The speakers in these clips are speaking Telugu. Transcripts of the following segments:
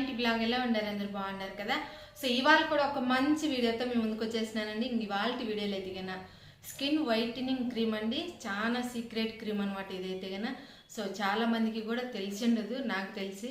ఇంటి బ్లాగ్ ఎలా ఉండారు అందరు బాగున్నారు కదా? సో ఇవాళ కూడా ఒక మంచి వీడియోతో మేము ముందుకు వచ్చేసినానండి ఇంక ఇవాళ వీడియోలో ఎదిగిన స్కిన్ వైటనింగ్ క్రీమ్ అండి. చాలా సీక్రెట్ క్రీమ్ అనమాట ఇదైతే కన్నా సో చాలా మందికి కూడా తెలిసి ఉండదు నాకు తెలిసి.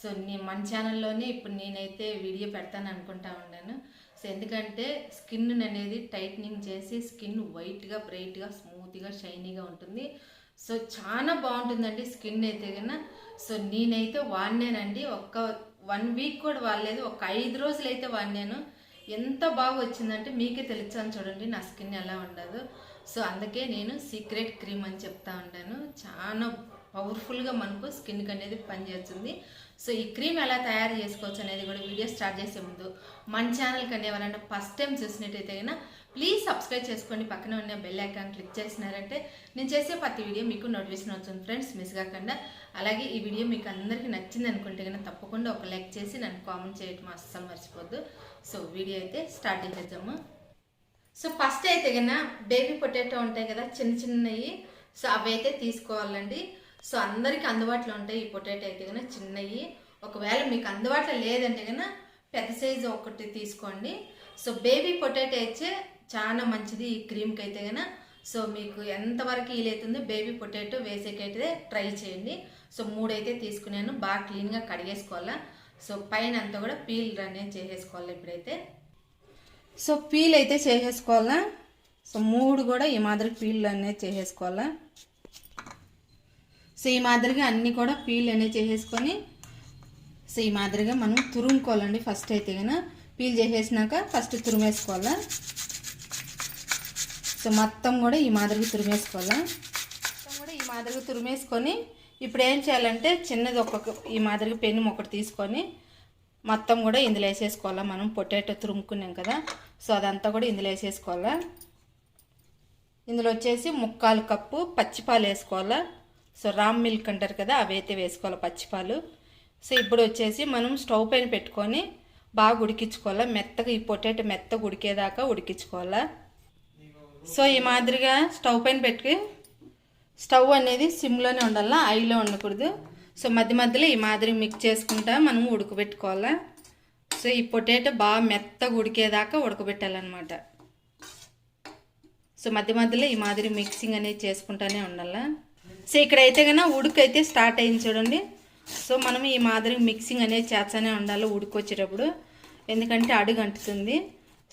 సో నీ మన ఛానల్లోనే ఇప్పుడు నేనైతే వీడియో పెడతాను అనుకుంటా ఉన్నాను. సో ఎందుకంటే స్కిన్ అనేది టైట్నింగ్ చేసి స్కిన్ వైట్గా బ్రైట్గా స్మూత్గా షైనీగా ఉంటుంది. సో చాలా బాగుంటుందండి స్కిన్ అయితే కన్నా సో నేనైతే వాడినానండి. ఒక్క వన్ వీక్ కూడా వాడలేదు. ఒక ఐదు రోజులు అయితే వాడినాను. ఎంత బాగా వచ్చిందంటే మీకే తెలుస్తాను చూడండి నా స్కిన్ ఎలా ఉండదు. సో అందుకే నేను సీక్రెట్ క్రీమ్ అని చెప్తా ఉంటాను. చాలా పవర్ఫుల్గా మనకు స్కిన్కి అనేది పనిచేస్తుంది. సో ఈ క్రీమ్ ఎలా తయారు చేసుకోవచ్చు అనేది కూడా వీడియో స్టార్ట్ చేసే ముందు మన ఛానల్కి కన్నా ఎవరైనా ఫస్ట్ టైం చూసినట్టయితే అయినా ప్లీజ్ సబ్స్క్రైబ్ చేసుకోండి పక్కన ఉన్న బెల్ ఐకాన్ క్లిక్ చేసినారంటే నేను చేసే ప్రతి వీడియో మీకు నోటిఫికేషన్ వస్తుంది. ఫ్రెండ్స్ మిస్ కాకుండా అలాగే ఈ వీడియో మీకు అందరికీ నచ్చింది అనుకుంటే కనుక తప్పకుండా ఒక లైక్ చేసి నన్ను కామెంట్ చేయటం అస్సలు మర్చిపోద్దు. సో వీడియో అయితే స్టార్ట్ చేద్దాము. సో ఫస్ట్ అయితే కన్నా బేబీ పొటాటో ఉంటాయి కదా చిన్న చిన్నవి. సో అవి అయితే తీసుకోవాలండి. సో అందరికీ అందుబాటులో ఉంటాయి ఈ పొటాటో అయితే కనుక చిన్నవి. ఒకవేళ మీకు అందుబాటులో లేదంటే కన్నా పెద్ద సైజు ఒకటి తీసుకోండి. సో బేబీ పొటాటో అయితే చాలా మంచిది ఈ క్రీమ్కి అయితే కనుక సో మీకు ఎంతవరకు వీలైతుందో బేబీ పొటాటో వేసేకైతే ట్రై చేయండి. సో మూడైతే తీసుకున్నాను. బాగా క్లీన్గా కడిగేసుకోవాలా. సో పైన అంతా కూడా పీల్ అనేది చేసేసుకోవాలి ఇప్పుడైతే. సో పీల్ అయితే చేసేసుకోవాలా. సో మూడు కూడా ఈ మాదిరి పీల్ అనేది చేసేసుకోవాలా. సో ఈ మాదిరిగా అన్నీ కూడా పీల్ అనేది చేసేసుకొని సో ఈ మాదిరిగా మనం తురుముకోవాలండి ఫస్ట్ అయితే కనుక పీల్ చేసేసినాక ఫస్ట్ తురుమేసుకోవాలా. సో మొత్తం కూడా ఈ మాదిరిగా తురిమేసుకోవాలా? మొత్తం కూడా ఈ మాదిరిగా తురిమేసుకొని ఇప్పుడు ఏం చేయాలంటే చిన్నది ఒక్కొక్క ఈ మాదిరిగా పెన్ను ఒకటి తీసుకొని మొత్తం కూడా ఇందులో వేసేసుకోవాలా మనం? పొటాటో తురుముకున్నాం కదా సో అదంతా కూడా ఇందులో వేసేసుకోవాలా? ఇందులో వచ్చేసి ముక్కాలు కప్పు పచ్చిపాలు వేసుకోవాలా? సో రామ్ మిల్క్ అంటారు కదా అవి అయితే వేసుకోవాలి పచ్చిపాలు. సో ఇప్పుడు వచ్చేసి మనం స్టవ్ పైన పెట్టుకొని బాగా ఉడికించుకోవాలా? మెత్తగా ఈ పొటాటో మెత్తగా ఉడికేదాకా ఉడికించుకోవాలా? సో ఈ మాదిరిగా స్టవ్ పైన పెట్టి స్టవ్ అనేది సిమ్లోనే ఉండాలా ఐలో ఉండకూడదు. సో మధ్య మధ్యలో ఈ మాదిరి మిక్స్ చేసుకుంటా మనం ఉడకబెట్టుకోవాలా. సో ఈ పొటాటో బాగా మెత్తగా ఉడికేదాకా ఉడకబెట్టాలన్నమాట. సో మధ్య మధ్యలో ఈ మాదిరి మిక్సింగ్ అనేది చేసుకుంటానే ఉండాలా. సో ఇక్కడైతే కన్నా ఉడుకైతే స్టార్ట్ అయింది చూడండి. సో మనం ఈ మాదిరి మిక్సింగ్ అనేది చేస్తూనే ఉండాలి ఉడుకొచ్చేటప్పుడు. ఎందుకంటే అడుగు అంటుతుంది.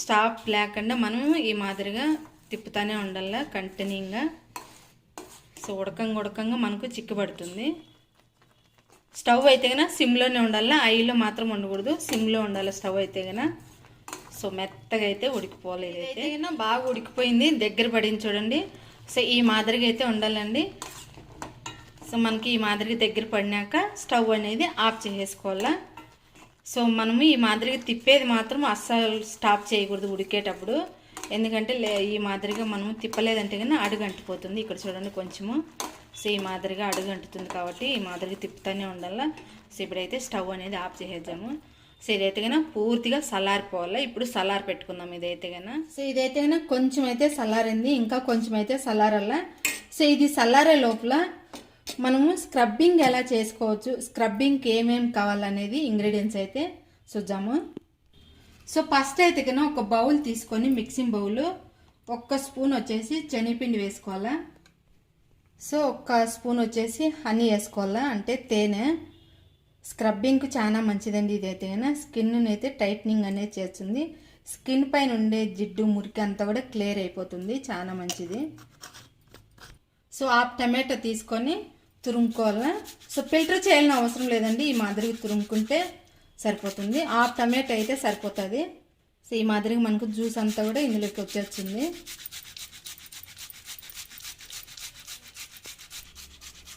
స్టాప్ లేకుండా మనం ఈ మాదిరిగా తిప్పుతానే ఉండాలి కంటిన్యూగా. సో ఉడకంగా ఉడకంగా మనకు చిక్కుపడుతుంది స్టవ్ అయితే కన్నా సిమ్లోనే ఉండాలి ఆయిల్లో మాత్రం ఉండకూడదు సిమ్లో ఉండాలి స్టవ్ అయితే కన్నా సో మెత్తగా అయితే ఉడికిపోవాలి ఇదైతే. కన్నా బాగా ఉడికిపోయింది దగ్గర పడింది చూడండి. సో ఈ మాదిరిగా అయితే ఉండాలండి. సో మనకి ఈ మాదిరిగా దగ్గర పడినాక స్టవ్ అనేది ఆఫ్ చేసేసుకోవాలా సో మనము ఈ మాదిరిగా తిప్పేది మాత్రం అస్సలు స్టాప్ చేయకూడదు ఉడికేటప్పుడు. ఎందుకంటే లే ఈ మాదిరిగా మనము తిప్పలేదంటే కానీ అడుగంటిపోతుంది ఇక్కడ చూడండి కొంచెము. సో ఈ మాదిరిగా అడుగు అంటుతుంది కాబట్టి ఈ మాదిరిగా తిప్పుతూనే ఉండాల. సో ఇప్పుడైతే స్టవ్ అనేది ఆఫ్ చేసేద్దాము. సో ఇదైతే కన్నా పూర్తిగా సలారిపోవాలి? ఇప్పుడు సలార్ పెట్టుకుందాం ఇదైతే కన్నా. సో ఇదైతే కన్నా కొంచెం అయితే సలారింది ఇంకా కొంచెం అయితే సలారల్లా. సో ఇది సల్లారే లోపల మనము స్క్రబ్బింగ్ ఎలా చేసుకోవచ్చు? స్క్రబ్బింగ్కి ఏమేమి కావాలనేది ఇంగ్రీడియంట్స్ అయితే చూద్దాము. సో ఫస్ట్ అయితే కన్నా ఒక బౌల్ తీసుకొని మిక్సింగ్ బౌల్ ఒక్క స్పూన్ వచ్చేసి శనగపిండి వేసుకోవాలా. సో ఒక్క స్పూన్ వచ్చేసి హనీ వేసుకోవాలా అంటే తేనె. స్క్రబ్బింగ్కు చాలా మంచిదండి ఇదైతే కన్నా స్కిన్ అయితే టైట్నింగ్ అనేది చేస్తుంది. స్కిన్ పైన ఉండే జిడ్డు మురికి అంతా కూడా క్లియర్ అయిపోతుంది. చాలా మంచిది. సో ఆ టమాటో తీసుకొని తురుముకోవాలా. సో ఫిల్టర్ చేయాలని అవసరం లేదండి. ఈ మాదిరిగా తురుముకుంటే సరిపోతుంది. ఆ టమాటో అయితే సరిపోతుంది. సో ఈ మాదిరిగా మనకు జ్యూస్ అంతా కూడా ఇందులోకి వచ్చేస్తుంది.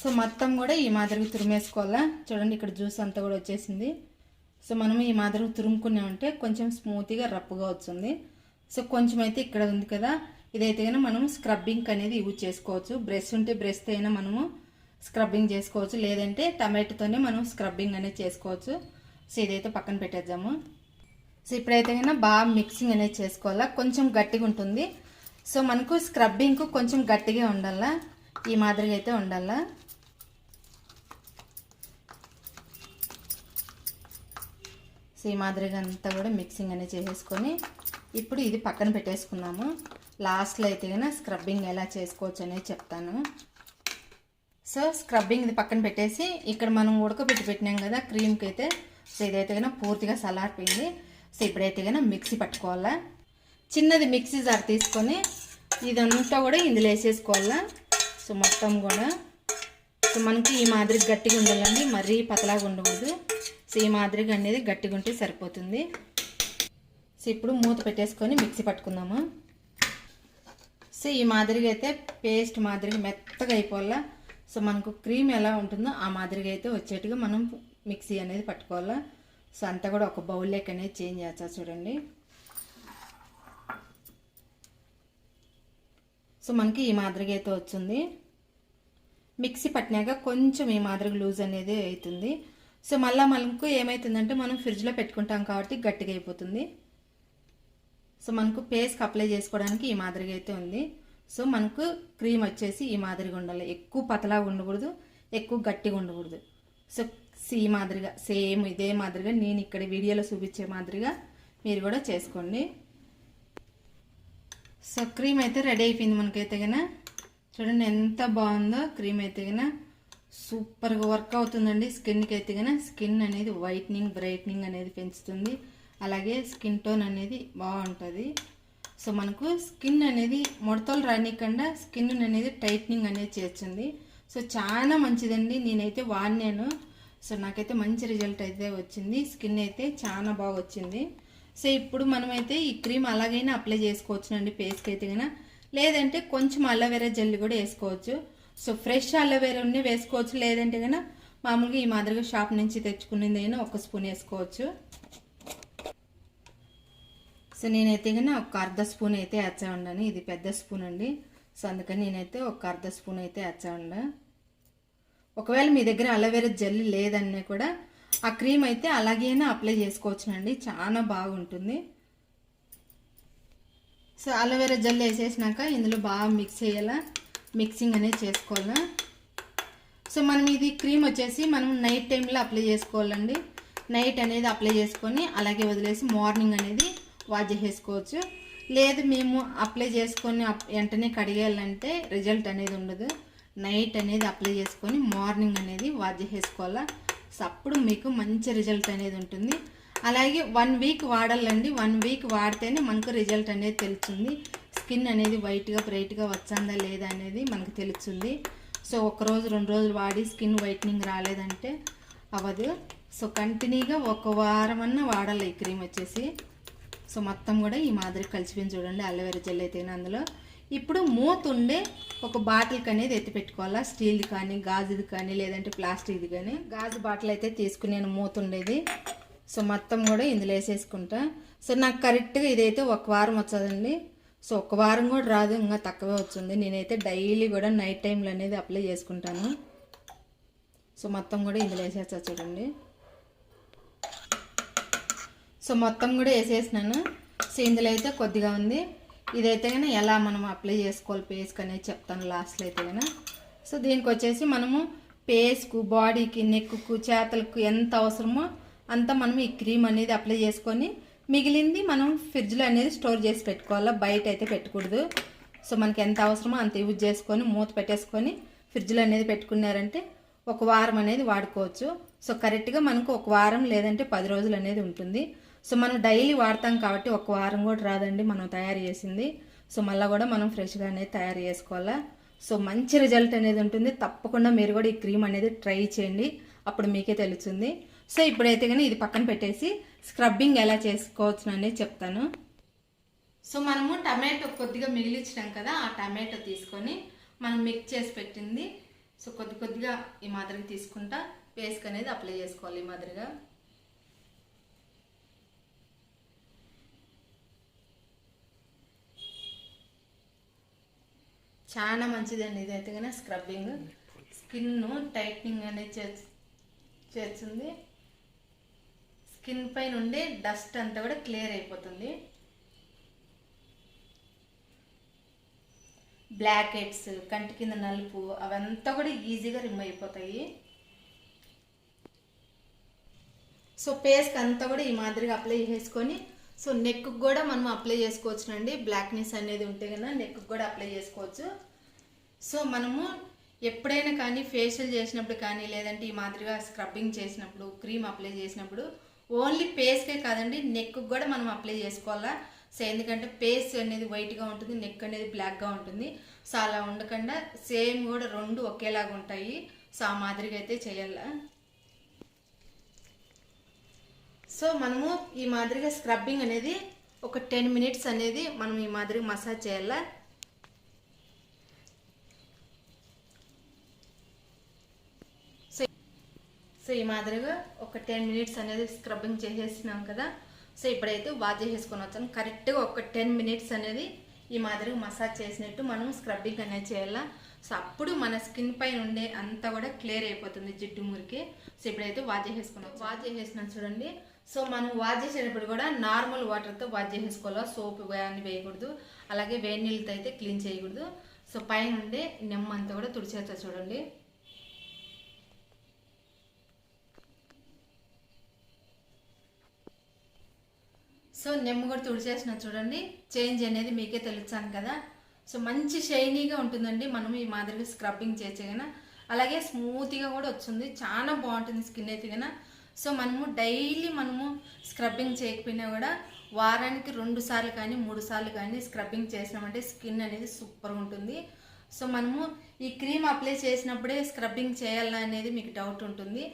సో మొత్తం కూడా ఈ మాదిరిగా తురిమేసుకోవాలా? చూడండి ఇక్కడ జ్యూస్ అంతా కూడా వచ్చేసింది. సో మనం ఈ మాదిరిగా తురుముకున్నామంటే ఉంటే కొంచెం స్మూత్గా రప్పుగా వస్తుంది. సో కొంచెం అయితే ఇక్కడ ఉంది కదా. ఇదైతే కానీ మనం స్క్రబ్బింగ్ అనేది యూజ్ చేసుకోవచ్చు. బ్రష్ ఉంటే బ్రష్తో అయినా మనము స్క్రబ్బింగ్ చేసుకోవచ్చు. లేదంటే టమాటోతోనే మనం స్క్రబ్బింగ్ అనేది చేసుకోవచ్చు. సో ఇదైతే పక్కన పెట్టేద్దాము. సో ఇప్పుడైతే కన్నా బాగా మిక్సింగ్ అనేది చేసుకోవాలా. కొంచెం గట్టిగా ఉంటుంది. సో మనకు స్క్రబ్బింగ్కు కొంచెం గట్టిగా ఉండాలా? ఈ మాదిరిగా అయితే ఉండాలా? సో ఈ మాదిరిగా అంతా కూడా మిక్సింగ్ అనేది చేసేసుకొని ఇప్పుడు ఇది పక్కన పెట్టేసుకుందాము. లాస్ట్లో అయితే కనుక స్క్రబ్బింగ్ ఎలా చేసుకోవచ్చు అనేది చెప్తాను. సో స్క్రబ్బింగ్ ఇది పక్కన పెట్టేసి ఇక్కడ మనం ఉడకబెట్టి పెట్టినాం కదా క్రీమ్కి అయితే సో ఇదైతే కనుక పూర్తిగా సలారిపోయింది సో ఇప్పుడైతే కనుక మిక్సీ పట్టుకోవాలా. చిన్నది మిక్సీ జార్ తీసుకొని ఇదంతా కూడా ఇందులో వేసేసుకోవాలా. సో మొత్తం కూడా. సో మనకి ఈ మాదిరి గట్టిగా ఉండాలండి. మరీ పతలాగా ఉండకూడదు. సో ఈ మాదిరిగా అనేది గట్టిగా ఉంటే సరిపోతుంది. సో ఇప్పుడు మూత పెట్టేసుకొని మిక్సీ పట్టుకుందాము. సో ఈ మాదిరిగా అయితే పేస్ట్ మాదిరిగా మెత్తగా అయిపోవాలా. సో మనకు క్రీమ్ ఎలా ఉంటుందో ఆ మాదిరిగా అయితే వచ్చేట్టుగా మనం మిక్సీ అనేది పట్టుకోవాలా? సో అంతా కూడా ఒక బౌల్లోకి అనేది చేంజ్ చేస్తా చూడండి. సో మనకి ఈ మాదిరిగా అయితే వచ్చింది. మిక్సీ పట్టినాక కొంచెం ఈ మాదిరిగా లూజ్ అనేది అవుతుంది. సో మళ్ళీ మనకు ఏమవుతుందంటే మనం ఫ్రిడ్జ్లో పెట్టుకుంటాం కాబట్టి గట్టిగా అయిపోతుంది. సో మనకు పేస్కి అప్లై చేసుకోవడానికి ఈ మాదిరిగా అయితే ఉంది. సో మనకు క్రీమ్ వచ్చేసి ఈ మాదిరిగా ఉండాలి. ఎక్కువ పతలాగా ఉండకూడదు ఎక్కువ గట్టిగా ఉండకూడదు. సో సీ మాదిరిగా సేమ్ ఇదే మాదిరిగా నేను ఇక్కడ వీడియోలో చూపించే మాదిరిగా మీరు కూడా చేసుకోండి. సో క్రీమ్ అయితే రెడీ అయిపోయింది మనకైతే కన్నా చూడండి ఎంత బాగుందో క్రీమ్ అయితే కన్నా సూపర్గా వర్క్ అవుతుందండి. స్కిన్కి అయితే కన్నా స్కిన్ అనేది వైట్నింగ్ బ్రైట్నింగ్ అనేది పెంచుతుంది. అలాగే స్కిన్ టోన్ అనేది బాగుంటుంది. సో మనకు స్కిన్ అనేది ముడతలు రానికుండా స్కిన్ అనేది టైట్నింగ్ అనేది చేస్తుంది. సో చాలా మంచిదండి. నేనైతే వాడినాను. సో నాకైతే మంచి రిజల్ట్ అయితే వచ్చింది. స్కిన్ అయితే చాలా బాగా వచ్చింది. సో ఇప్పుడు మనమైతే ఈ క్రీమ్ అలాగైనా అప్లై చేసుకోవచ్చునండి ఫేస్కి అయితే కన్నా లేదంటే కొంచెం అలోవెరా జెల్ కూడా వేసుకోవచ్చు. సో ఫ్రెష్ అలోవెరా వేసుకోవచ్చు. లేదంటే కన్నా మామూలుగా ఈ మాదిరిగా షాప్ నుంచి తెచ్చుకునేది అయినా ఒక స్పూన్ వేసుకోవచ్చు. సో నేనైతే కన్నా ఒక అర్ధ స్పూన్ అయితే వేచా ఉండను ఇది పెద్ద స్పూన్ అండి. సో అందుకని నేనైతే ఒక అర్ధ స్పూన్ అయితే వేచా ఉండ ఒకవేళ మీ దగ్గర అలోవెరా జెల్ లేదన్నా కూడా ఆ క్రీమ్ అయితే అలాగైనా అప్లై చేసుకోవచ్చునండి. చాలా బాగుంటుంది. సో అలోవెరా జెల్ వేసేసినాక ఇందులో బాగా మిక్స్ చేయాలా? మిక్సింగ్ అనేది చేసుకోవాలా? సో మనం ఇది క్రీమ్ వచ్చేసి మనం నైట్ టైంలో అప్లై చేసుకోవాలండి. నైట్ అనేది అప్లై చేసుకొని అలాగే వదిలేసి మార్నింగ్ అనేది వాష్ చేసేసుకోవచ్చు లేదు మేము అప్లై చేసుకొని అప్- వెంటనే కడిగేయాలంటే రిజల్ట్ అనేది ఉండదు. నైట్ అనేది అప్లై చేసుకొని మార్నింగ్ అనేది వాష్ చేసేసుకోవాలా సో అప్పుడు మీకు మంచి రిజల్ట్ అనేది ఉంటుంది. అలాగే వన్ వీక్ వాడాలండి. వన్ వీక్ వాడితేనే మనకు రిజల్ట్ అనేది తెలుస్తుంది. స్కిన్ అనేది వైట్గా బ్రైట్గా వచ్చిందా లేదా అనేది మనకు తెలుస్తుంది. సో ఒక రోజు రెండు రోజులు వాడి స్కిన్ వైట్నింగ్ రాలేదంటే అవ్వదు. సో కంటిన్యూగా ఒక వారం అన్నా వాడాలి ఈ క్రీమ్ వచ్చేసి. సో మొత్తం కూడా ఈ మాదిరి కలిసిపోయింది చూడండి. అలోవెరా జెల్ అయితే అందులో. ఇప్పుడు మూత ఉండే ఒక బాటిల్కి అనేది ఎత్తి పెట్టుకోవాలా? స్టీల్ది కానీ గాజుది కానీ లేదంటే ప్లాస్టిక్ది కానీ. గాజు బాటిల్ అయితే తీసుకుని నేను మూత ఉండేది సో మొత్తం కూడా ఇందులో వేసేసుకుంటా. సో నాకు కరెక్ట్గా ఇదైతే ఒక వారం వచ్చదండి. సో ఒక వారం కూడా రాదు ఇంకా తక్కువే వచ్చింది. నేనైతే డైలీ కూడా నైట్ టైంలో అనేది అప్లై చేసుకుంటాను. సో మొత్తం కూడా ఇందులో వేసేస్తా చూడండి. సో మొత్తం కూడా వేసేసినాను. సో ఇందులో అయితే కొద్దిగా ఉంది. ఇదైతే కానీ ఎలా మనం అప్లై చేసుకోవాలి పేస్క్ అనేది చెప్తాను లాస్ట్లో అయితే కానీ సో దీనికి వచ్చేసి మనము పేస్కు బాడీకి నెక్కు చేతలకు ఎంత అవసరమో అంత మనం ఈ క్రీమ్ అనేది అప్లై చేసుకొని మిగిలింది మనం ఫ్రిడ్జ్లో అనేది స్టోర్ చేసి పెట్టుకోవాలా బయట అయితే పెట్టకూడదు. సో మనకి ఎంత అవసరమో అంత యూజ్ చేసుకొని మూత పెట్టేసుకొని ఫ్రిడ్జ్లో అనేది పెట్టుకున్నారంటే ఒక వారం అనేది వాడుకోవచ్చు. సో కరెక్ట్గా మనకు ఒక వారం లేదంటే పది రోజులు అనేది ఉంటుంది. సో మనం డైలీ వాడతాం కాబట్టి ఒక వారం కూడా రాదండి మనం తయారు చేసింది. సో మళ్ళీ కూడా మనం ఫ్రెష్గా అనేది తయారు చేసుకోవాలా. సో మంచి రిజల్ట్ అనేది ఉంటుంది. తప్పకుండా మీరు కూడా ఈ క్రీమ్ అనేది ట్రై చేయండి. అప్పుడు మీకే తెలుస్తుంది. సో ఇప్పుడైతే కానీ ఇది పక్కన పెట్టేసి స్క్రబ్బింగ్ ఎలా చేసుకోవచ్చు అనేది చెప్తాను. సో మనము టమాటో కొద్దిగా మిగిలించినాం కదా ఆ టమాటో తీసుకొని మనం మిక్స్ చేసి పెట్టింది. సో కొద్ది కొద్దిగా ఈ మాదిరిగా తీసుకుంటా పేస్ట్ అనేది అప్లై చేసుకోవాలి ఈ మాదిరిగా. చాలా మంచిదండి ఇదైతే కానీ స్క్రబ్బింగ్ స్కిన్ టైట్నింగ్ అనేది చే- చేస్తుంది. స్కిన్ పైన ఉండే డస్ట్ అంతా కూడా క్లియర్ అయిపోతుంది. బ్లాక్ హెడ్స్ కంటి కింద నలుపు అవంతా కూడా ఈజీగా రిమూవ్ అయిపోతాయి. సో పేస్కి అంతా కూడా ఈ మాదిరిగా అప్లై చేసుకొని సో నెక్ కూడా మనం అప్లై చేసుకోవచ్చునండి. బ్లాక్నెస్ అనేది ఉంటే కన్నా నెక్ కూడా అప్లై చేసుకోవచ్చు. సో మనము ఎప్పుడైనా కానీ ఫేషియల్ చేసినప్పుడు కానీ లేదంటే ఈ మాదిరిగా స్క్రబ్బింగ్ చేసినప్పుడు క్రీమ్ అప్లై చేసినప్పుడు ఓన్లీ పేస్కే కాదండి నెక్ కూడా మనం అప్లై చేసుకోవాలా? సో ఎందుకంటే పేస్ అనేది వైట్గా ఉంటుంది నెక్ అనేది బ్లాక్గా ఉంటుంది. సో అలా ఉండకుండా సేమ్ కూడా రెండు ఒకేలాగా ఉంటాయి. సో ఆ మాదిరిగా అయితే చేయాలా? సో మనము ఈ మాదిరిగా స్క్రబ్బింగ్ అనేది ఒక టెన్ మినిట్స్ అనేది మనం ఈ మాదిరిగా మసాజ్ చేయాలా? సో సో ఈ మాదిరిగా ఒక టెన్ మినిట్స్ అనేది స్క్రబ్బింగ్ చేసేసినాం కదా? సో ఇప్పుడైతే వాష్ చేసేసుకొని వచ్చాను కరెక్ట్గా ఒక టెన్ మినిట్స్ అనేది ఈ మాదిరిగా మసాజ్ చేసినట్టు మనం స్క్రబ్బింగ్ అనేది చేయాలా? సో అప్పుడు మన స్కిన్ పైన ఉండే అంతా కూడా క్లియర్ అయిపోతుంది జిడ్డు మురికి. సో ఇప్పుడైతే వాష్ చేసేసుకున్నాం వాష్ చేసేసినాం చూడండి. సో మనం వాష్ చేసేటప్పుడు కూడా నార్మల్ వాటర్తో వాష్ చేసేసుకోవాలి? సోప్ అన్ని వేయకూడదు. అలాగే వేడి నీళ్ళతో అయితే క్లీన్ చేయకూడదు. సో పైన ఉండే నెమ్మ అంతా కూడా తుడిచేస్తా చూడండి. సో నిమ్మ కూడా తుడిచేసిన చూడండి. చేంజ్ అనేది మీకే తెలుస్తాను కదా. సో మంచి షైనీగా ఉంటుందండి. మనం ఈ మాదిరిగా స్క్రబ్బింగ్ చేసే అలాగే స్మూత్గా కూడా వచ్చింది. చాలా బాగుంటుంది స్కిన్ అయితే కన సో మనము డైలీ మనము స్క్రబ్బింగ్ చేయకపోయినా కూడా వారానికి రెండు సార్లు కానీ మూడు సార్లు కానీ స్క్రబ్బింగ్ చేసినామంటే స్కిన్ అనేది సూపర్గా ఉంటుంది. సో మనము ఈ క్రీమ్ అప్లై చేసినప్పుడే స్క్రబ్బింగ్ చేయాలా అనేది మీకు డౌట్ ఉంటుంది.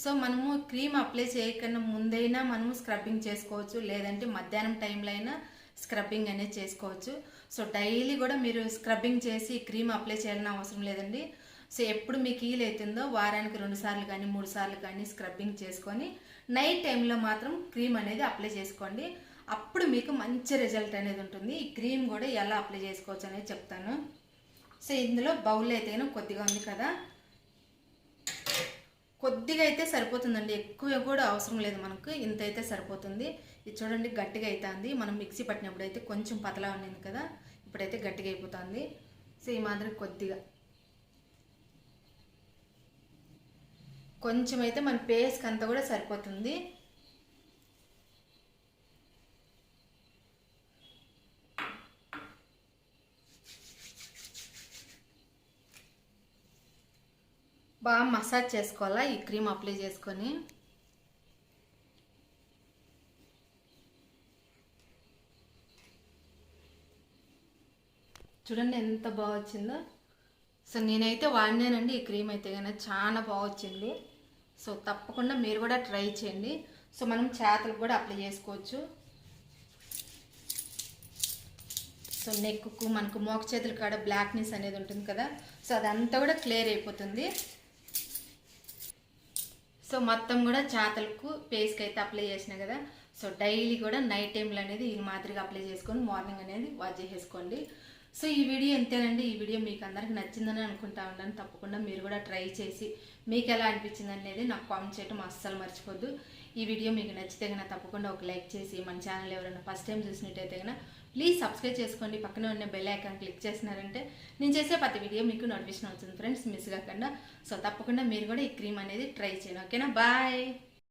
సో మనము క్రీమ్ అప్లై చేయకుండా ముందైనా మనము స్క్రబ్బింగ్ చేసుకోవచ్చు. లేదంటే మధ్యాహ్నం టైంలో అయినా స్క్రబ్బింగ్ అనేది చేసుకోవచ్చు. సో డైలీ కూడా మీరు స్క్రబ్బింగ్ చేసి క్రీమ్ అప్లై చేయాలని అవసరం లేదండి. సో ఎప్పుడు మీకు హీల్ అవుతుందో వారానికి రెండు సార్లు కానీ మూడు సార్లు కానీ స్క్రబ్బింగ్ చేసుకొని నైట్ టైంలో మాత్రం క్రీమ్ అనేది అప్లై చేసుకోండి. అప్పుడు మీకు మంచి రిజల్ట్ అనేది ఉంటుంది. ఈ క్రీమ్ కూడా ఎలా అప్లై చేసుకోవచ్చు అనేది చెప్తాను. సో ఇందులో బౌల్ అయితే కొద్దిగా ఉంది కదా. కొద్దిగా అయితే సరిపోతుందండి. ఎక్కువ కూడా అవసరం లేదు మనకు. ఇంత అయితే సరిపోతుంది. ఇది చూడండి గట్టిగా అవుతుంది మనం మిక్సీ పట్టినప్పుడు అయితే కొంచెం పతలా ఉండింది కదా. ఇప్పుడైతే గట్టిగా అయిపోతుంది. సో ఈ మాదిరి కొద్దిగా. కొంచెం అయితే మన పేస్ట్కి అంతా కూడా సరిపోతుంది. బాగా మసాజ్ చేసుకోవాలా? ఈ క్రీమ్ అప్లై చేసుకొని. చూడండి ఎంత బాగా వచ్చిందో. సో నేనైతే వాడినానండి ఈ క్రీమ్ అయితే కానీ చాలా బాగొచ్చింది సో తప్పకుండా మీరు కూడా ట్రై చేయండి. సో మనం చేతలకు కూడా అప్లై చేసుకోవచ్చు. సో నెక్కు మనకు మోక చేతులు కాడ బ్లాక్నెస్ అనేది ఉంటుంది కదా సో అదంతా కూడా క్లియర్ అయిపోతుంది. సో మొత్తం కూడా చేతలకు ఫేస్కి అయితే అప్లై చేసిన కదా సో డైలీ కూడా నైట్ టైంలో అనేది ఈ మాదిరిగా అప్లై చేసుకొని మార్నింగ్ అనేది వాష్ చేసేసుకోండి. సో ఈ వీడియో ఎంతేనండి? ఈ వీడియో మీకు అందరికి నచ్చిందని అనుకుంటా ఉన్నాను తప్పకుండా మీరు కూడా ట్రై చేసి మీకు ఎలా అనిపించింది అనేది నాకు కామెంట్ చేయటం అస్సలు మర్చిపోద్దు. ఈ వీడియో మీకు నచ్చితే కన్నా తప్పకుండా ఒక లైక్ చేసి మన ఛానల్ ఎవరైనా ఫస్ట్ టైం చూసినట్టయితే కన్నా ప్లీజ్ సబ్స్క్రైబ్ చేసుకోండి. పక్కనే ఉన్న బెల్ ఐకాన్ క్లిక్ చేసినారంటే నేను చేసే ప్రతి వీడియో మీకు నోటిఫికేషన్ అవుతుంది ఫ్రెండ్స్ మిస్ కాకుండా. సో తప్పకుండా మీరు కూడా ఈ క్రీమ్ అనేది ట్రై చేయండి. ఓకేనా? బాయ్.